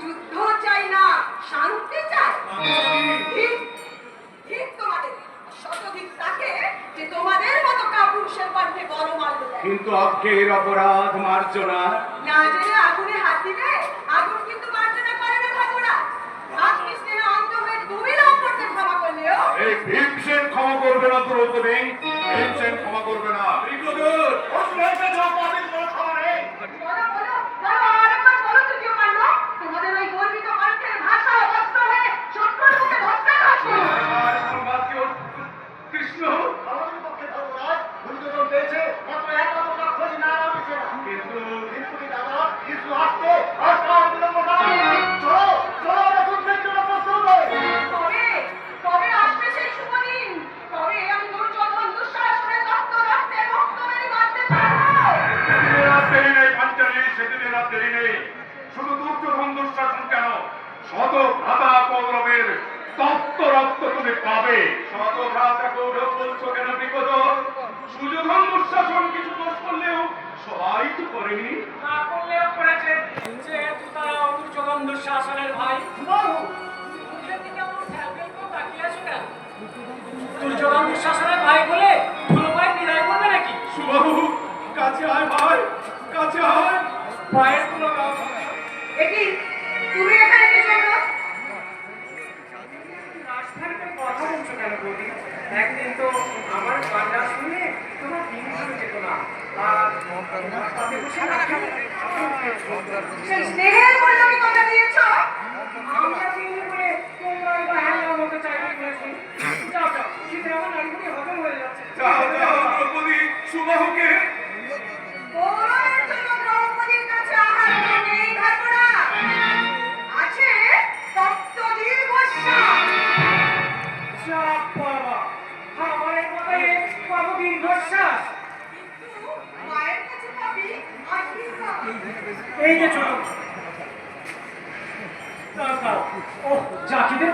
যুদ্ধ চাই না শান্তি চাই। ঠিক ঠিক যে তোমাদের মতো কাপুরুষের পাঠে কিন্তু অজ্ঞের অপরাধ মার্জনা না। জেনে আগুনে হাত দিবে আগুন কিন্তু মার্জনা করে না ঠাকুরা। আপনি স্নেহ অন্ধ হয়ে তুমি লাভ ক্ষমা করলেও। এই ভীমসেন ক্ষমা করবে না দ্রৌপদী। ভীমসেন ক্ষমা করবে না। ঠিক আছে সেদিনের আর দেরি নেই শুধু দুর্যোধন দুঃশাসন কেন? শত ভ্রাতা কৌরবের তত্ত্ব রক্ত তুমি পাবে। শত ভ্রাতা কৌরব বলছো কেন বিপদ? সুযোধন দুঃশাসন কিছু দোষ করলেও সবাই তো করেনি। না করলেও করেছে। যেহেতু তারা দুর্যোধন দুঃশাসনের ভাই। দুর্যোধন দুঃশাসনের ভাই বলে ভাই বিদায় করবে নাকি? সুবাহু কাছে আয় ভাই কাছে আয়। পায়েরগুলো গাও তুমি এখানে কি জন্য কথা বলছো কেন বৌদি একদিন তো আমার কান্না শুনে তোমার দিন যেত না। আর সেই বাহানা মতো চাইতে যাও যাও, শীতে আমার নাড়িগুলি হজম হয়ে যাচ্ছে। যাও যাও, দ্রৌপদী, সুবাহুকে চাপ বাবা আমার এই পাবো দীর্ঘশ্বাস এই যে দাও ও জাকিদের